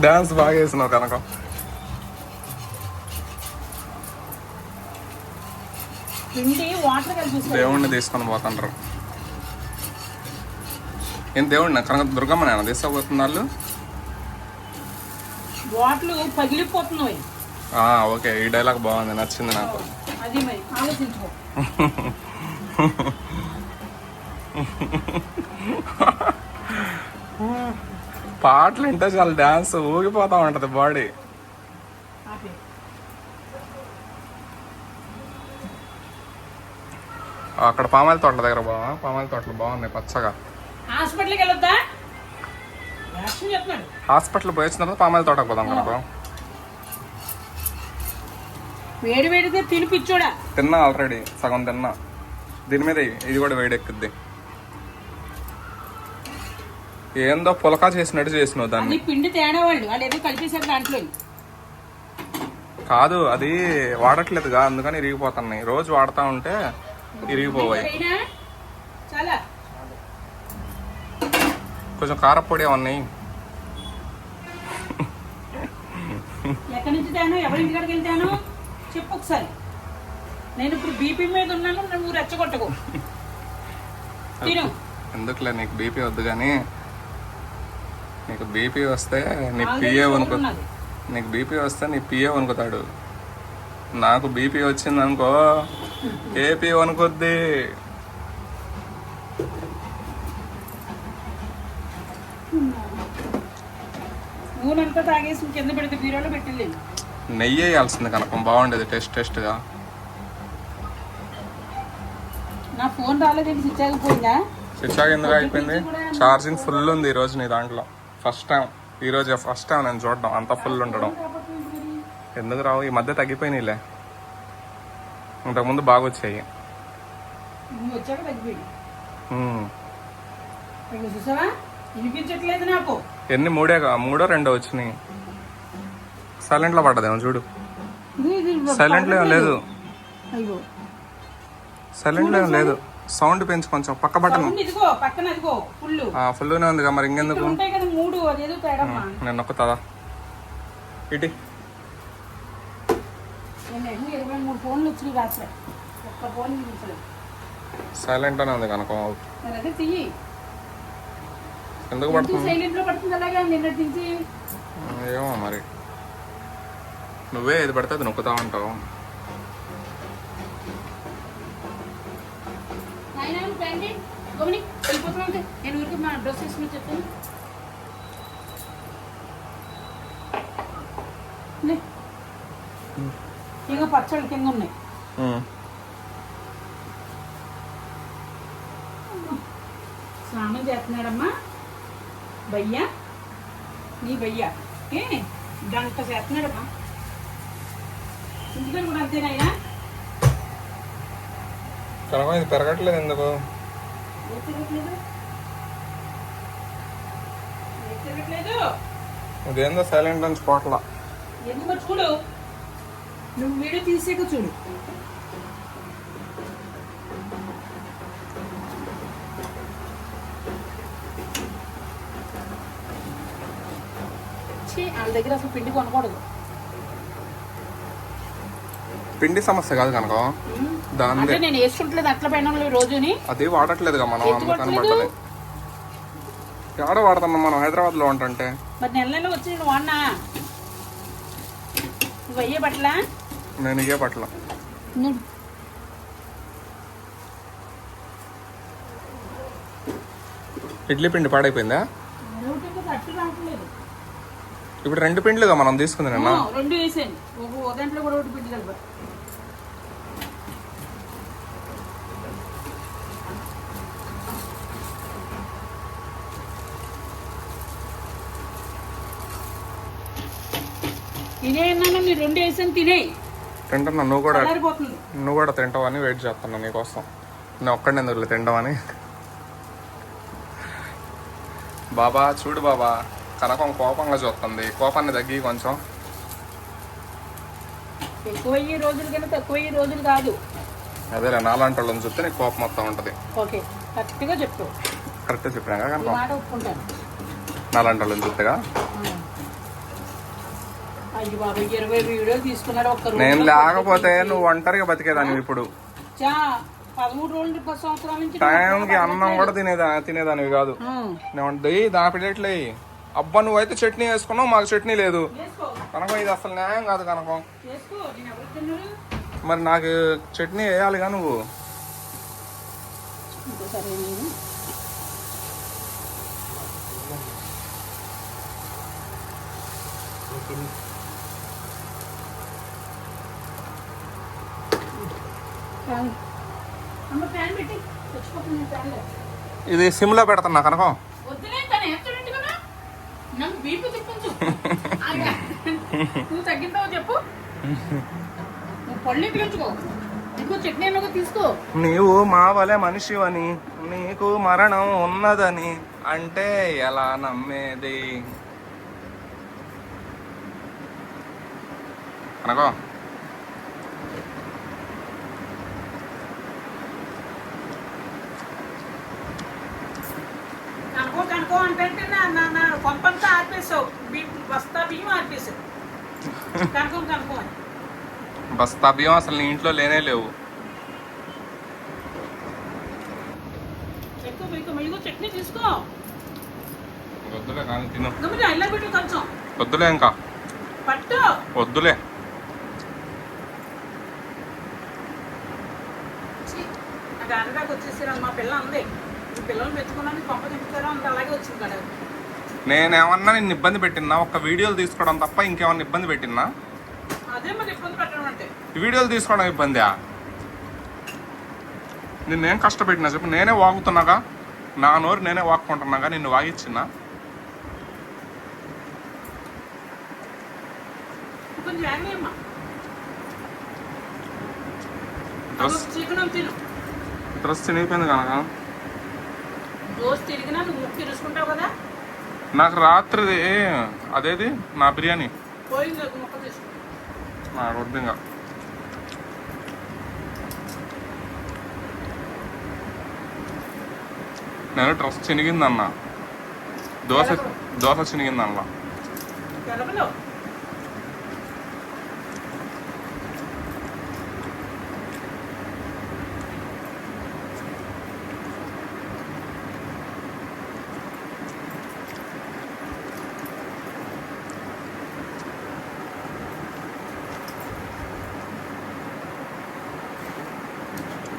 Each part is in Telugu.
డాన్స్ బాగా వేసినావు కనకం. దేవుణ్ణి తీసుకొని పోతుంటారు ఏం దేవుడిని కనక దుర్గమ్మ నేను తీసుకోబోతున్న వాళ్ళు పగిలిపోతున్నాయి. ఓకే ఈ డైలాగ్ బాగుంది నచ్చింది నాకు. అది మరి ఆలోచించుకో. పాటలు వింటే చాలా డాన్స్ ఊగిపోతా ఉంటది బాడీ. అక్కడ పామాయిల తోటల దగ్గర బావా పామాయిల తోటలు బాగున్నాయి పచ్చగా. హాస్పిటల్కి వెళ్ళొద్దా హాస్పిటల్ పోయి వచ్చిన తర్వాత పామాయిల తోటకు పోదాం కనుక వేడి వేడితే తినిపిచ్చోడా తిన్నా ఆల్రెడీ సగం తిన్నా. దీని మీద ఇది కూడా వేడెక్కుద్ది. ఏందో పులకా చేసినట్టు చేసినావు దాన్ని. పిండి తేడా వాళ్ళు. వాళ్ళు ఏదో కలిపేశారు దాంట్లో. కాదు అది వాడట్లేదుగా అందుకని ఇరిగిపోతున్నాయి. రోజు వాడుతా ఉంటే ఇరిగిపోవాయి. కొంచెం కారపొడి ఉన్నాయి ఎక్కడి నుంచి తేను? ఎవరి వెళ్తాను చెప్పు ఒకసారి. నేను ఇప్పుడు బీపీ మీద ఉన్నాను నువ్వు రెచ్చగొట్టకు. తిను. ఎందుకులే నీకు బీపీ వద్దు కానీ నీకు బీపీ వస్తే నీ పిఏ ఉన్నది. నీకు బీపీ వస్తే నీ పిఏ వణుకుతాడు. నాకు బీపీ వచ్చింది అనుకో ఏపీ పెట్టింది. నెయ్యి వేయాల్సింది కనుక బాగుండేది టేస్ట్ టేస్ట్గా. నా ఫోన్ రాలేదండి స్విచ్ ఆగిపోయిందా? స్విచ్ ఎందుకు అయిపోయింది ఛార్జింగ్ ఫుల్ ఉంది ఈ రోజు నీ దాంట్లో. ఫస్ట్ టైం ఈ రోజు ఫస్ట్ టైం నేను చూడడం అంత ఫుల్ ఉండడం. ఎందుకు రావు? ఈ మధ్య తగ్గిపోయినాయిలే. ఇంతకుముందు బాగా వచ్చాయి ఎన్ని? మూడే మూడో రెండో వచ్చినాయి. సైలెంట్లో పడ్డదేమో చూడు. సైలెంట్లో ఏం లేదు. సైలెంట్లో ఏం లేదు. సౌండ్ పెంచు కొంచెం పక్క అదిగో ఫుల్ ఫుల్గానే ఉందిగా మరి ఇంకెందుకు? అదేదో తేడమ్మా నేను నొక్కుతుందా ఇటీ. నేను ఇరవై మూడు ఫోన్లు వచ్చినాయి రాత్రి. ఒక్క ఫోన్ చూపించలేదు సైలెంట్లోనే ఉంది కనుక. అదే ఎందుకు పడుతుంది? సైలెంట్లో పడుతుంది? అలాగే నిన్నటి నుంచి. ఏమో మరి. నువ్వే ఏది పడితే అది నొక్కుతా ఉంటావు. నేను ఊరికి మా డ్రెస్ వేసుకుని చెప్తాను ఇక పచ్చళ్ళు కింద ఉన్నాయి. స్నానం చేస్తున్నాడమ్మా. భయ్యా. నీ భయ్యా. ఏ గంట చేస్తున్నాడమ్మా. ఇంటికాడ కూడా అంతేనాయనా ఇది పెరగట్లేదు ఎందుకు? ఇదేందో సైలెంట్ అని స్పాట్లా ఎందుకో చూడు? నువ్వు వీడియో తీసాక చూడు. వాళ్ళ దగ్గర అసలు పిండి కొనకూడదు. పిండి సమస్య కాదు కనుక. దాని అంటే నేను వేసుకుంటలేదు అట్ల పైన రోజుని. అది వాడట్లేదుగా మనం అందుకని పడ్డది ఎక్కడ వాడుతున్నాం మనం? హైదరాబాద్లో ఉంటుంటే. మరి నెల నెల వచ్చి వాడినా? బట్టలా నువ్వు ఇడ్లీ పిండి పాడైపోయిందా? నోటికి తట్టు రావట్లేదు. ఇప్పుడు రెండు పిండ్లుగా మనం తీసుకుంది నిన్న. రెండు ఒక కూడా ఒకటి పిండి ఇదే నీ రెండు వేసాను తినే. తింటున్నా నువ్వు కూడా చల్లారిపోతుంది నువ్వు కూడా తింటావని వెయిట్ చేస్తున్నా నీకోసం. నేను ఒక్కడిని ఎందుకు తింటామని బాబా చూడు బాబా కనకం కోపంగా చూస్తుంది. కోపాన్ని తగ్గి కొంచెం. ఎక్కువ అయ్యే రోజులు కన్నా తక్కువ రోజులు కాదు. అదేలే నాలాంటి వాళ్ళని చూస్తే నీకు కోపం మొత్తం ఉంటుంది. ఓకే కరెక్ట్గా చెప్పు. కరెక్ట్ చెప్పినా ఈ కనుక? మాట ఒప్పుకుంటాను. నాలాంటి వాళ్ళని చూస్తేగా? నేను లేకపోతే. నువ్వు ఒంటరిగా బతికేదాన్ని ఇప్పుడు. టైంకి అన్నం కూడా తినేదా తినేదానివి కాదు. నేను దా ప్లేట్లే అబ్బా నువ్వైతే చట్నీ వేసుకున్నావు మాకు చట్నీ లేదు. కనకం ఇది అసలు న్యాయం కాదు కనకం. మరి నాకు చట్నీ వేయాలిగా నువ్వు. ఇంకోసారి నేను ఇది సిమ్లో పెడుతున్నా కనకం. నువ్వు తగ్గింటావు చెప్పు. నువ్వు పళ్ళు ఎత్తుకెంచుకో ఇంకో చట్నీ ఏమో తీసుకో. నీవు మా వలె మనిషివని నీకు మరణం ఉన్నదని అంటే ఎలా నమ్మేది? కనకం. నా కొంపంతా ఆర్పేసావు బస్తా బియ్యం ఆర్పేసావు బస్తా బియ్యం అసలు నీ ఇంట్లో లేనే లేవు. చట్నీ తీసుకో. వద్దులే కానీ తిను. గమ్మున ఇలా పెట్టు కొంచెం. వద్దులే ఇంకా. పట్టు. వద్దులే. ఛీ, నాకు ఆడదాకా వచ్చేసారు మా పిల్ల అంది. నేనేమన్నా నిన్ను ఇబ్బంది పెట్టినా ఒక్క వీడియోలు తీసుకోవడం తప్ప ఇంకేమన్నా ఇబ్బంది పెట్టినా? వీడియోలు తీసుకోవడం ఇబ్బందా? నిన్నేం కష్టపెట్టినా చెప్పు నేనే వాగుతున్నాగా? నా నోరు నేనే వాక్కుంటున్నాగా? నిన్ను వాగిచ్చినా? డ్రెస్ డ్రెస్ చినిగిపోయింది కనుక. రోజు తిరిగినా నువ్వు ముక్కు ఇరుసుకుంటావు కదా? నాకు రాత్రిది అదేది? నా బిర్యానీ. పోయింది ఒక ముక్క తీసుకో. నాకు వద్దు ఇంకా నేను డ్రెస్ చినిగిందన్న. దోశ దోశ చినిగిందన్న. తెలవలో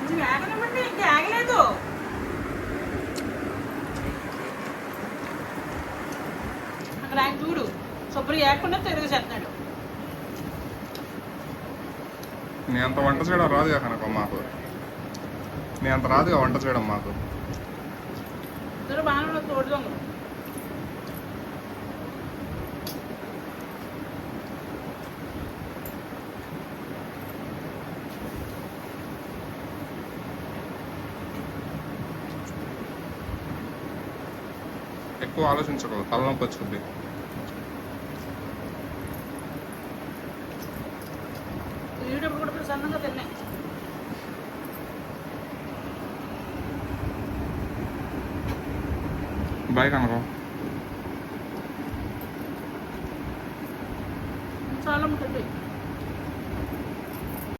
నువ్వు ఆగనివ్వండి ఇంకా ఆగలేదు అక్కడ ఆయన చూడు శుభ్రం ఏకుండా తిరిగి చేస్తున్నాడు నీ అంత వంట చేయడం రాదుగా కనుక మాకు. నీ అంత రాదుగా వంట చేయడం మాకు. బాగా తోడు దొంగలు ఎక్కువ ఆలోచించకూడదు. తలనొప్పి వచ్చింది. బాయ్ కనుక